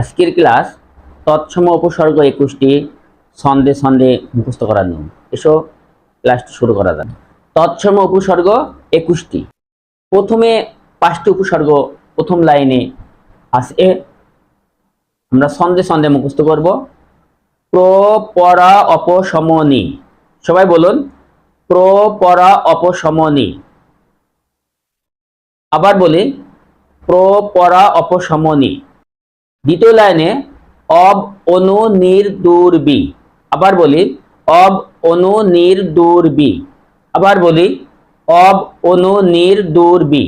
আজকের ক্লাস তৎসম উপসর্গ একুশটি ছন্দে ছন্দে মুখস্থ করার নিয়ম। এসো, ক্লাসটি শুরু করা যাক। তৎসম উপসর্গ একুশটি। প্রথমে পাঁচটি উপসর্গ, প্রথম লাইনে আছে। আমরা ছন্দে ছন্দে মুখস্থ করব। প্র, পরা, অপসমনি। সবাই বলুন, প্র, পরা, অপসমনি। আবার বলি, প্র, পরা, অপসমনি। দ্বিতীয় লাইনে, অব অনু নির দুর্বি আবার বলি, অব অনু নির দুর্বি আবার বলি, অব অনু নির দুর্বি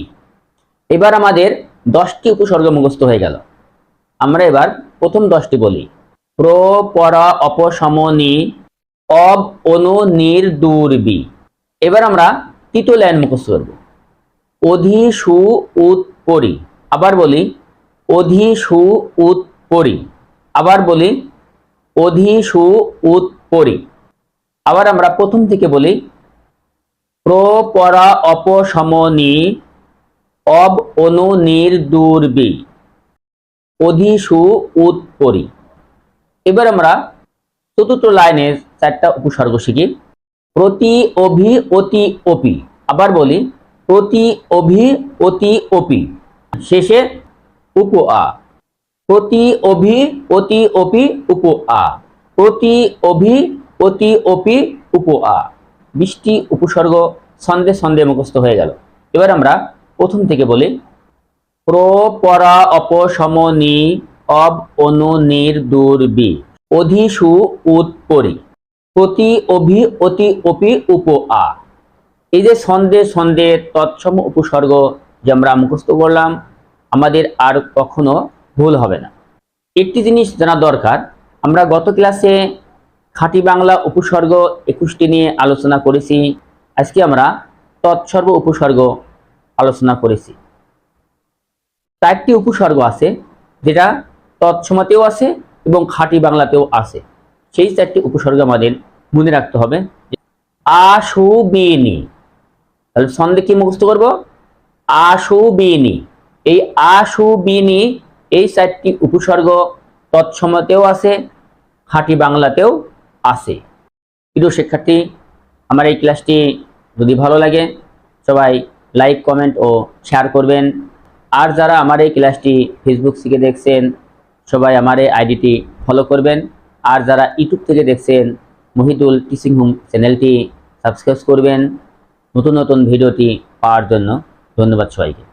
এবার আমাদের দশটি উপসর্গ মুখস্থ হয়ে গেল। আমরা এবার প্রথম দশটি বলি, প্র, পরা অপসমনি অব অনু নির দুর্বি এবার আমরা তৃতীয় লাইন মুখস্থ করব। অধি, সু উত পরি। আবার বলি অধি সু উত পরি। আবার বলি অধি সু উত পরি। আবার আমরা প্রথম থেকে বলি, প্র পরা অপসমনি অব অনু নির দুর্বি অধিসু উৎপরি এবার আমরা চতুর্থ লাইনের চারটা উপসর্গ শিখি। প্রতি অভি অতি অপি। আবার বলি, প্রতি অভি অতি অপি। শেষে উপ আ প্রতি অভি, অতি অপি উপ আ প্রতি অভি, অতি অপি উপ আ বৃষ্টি, উপসর্গ, ছন্দে ছন্দে মুখস্থ হয়ে গেল। এবার আমরা প্রথম থেকে বলি, প্র, পরা অপসমনি অব, অনু, নির দুর্বি অধিসু উৎপরি প্রতি অভি, অতি অপি উপ আ এই যে ছন্দে ছন্দে তৎসম উপসর্গ যে আমরা মুখস্থ করলাম আমাদের আর কখনো ভুল হবে না। একটি জিনিস জানা দরকার, আমরা গত ক্লাসে খাঁটি বাংলা উপসর্গ একুশটি নিয়ে আলোচনা করেছি, আজকে আমরা তৎসর্ব উপসর্গ আলোচনা করেছি। চারটি উপসর্গ আছে, যেটা তৎসমাতেও আছে এবং খাঁটি বাংলাতেও আছে। সেই চারটি উপসর্গ আমাদের মনে রাখতে হবে। আশুবিনি। তাহলে ছন্দে কি মুখস্থ করব? আশুবিনি। এই আশুবিনি এই চারটি উপসর্গ তৎসমাতেও আছে, খাঁটি বাংলাতেও আছে। প্রিয় শিক্ষার্থী, আমার এই ক্লাসটি যদি ভালো লাগে, সবাই লাইক, কমেন্ট ও শেয়ার করবেন। আর যারা আমার এই ক্লাসটি ফেসবুক থেকে দেখছেন, সবাই আমার এই আইডিটি ফলো করবেন। আর যারা ইউটিউব থেকে দেখছেন, মহিদুল টিচিং হোম চ্যানেলটি সাবস্ক্রাইব করবেন। নতুন নতুন ভিডিওটি পাওয়ার জন্য ধন্যবাদ সবাইকে।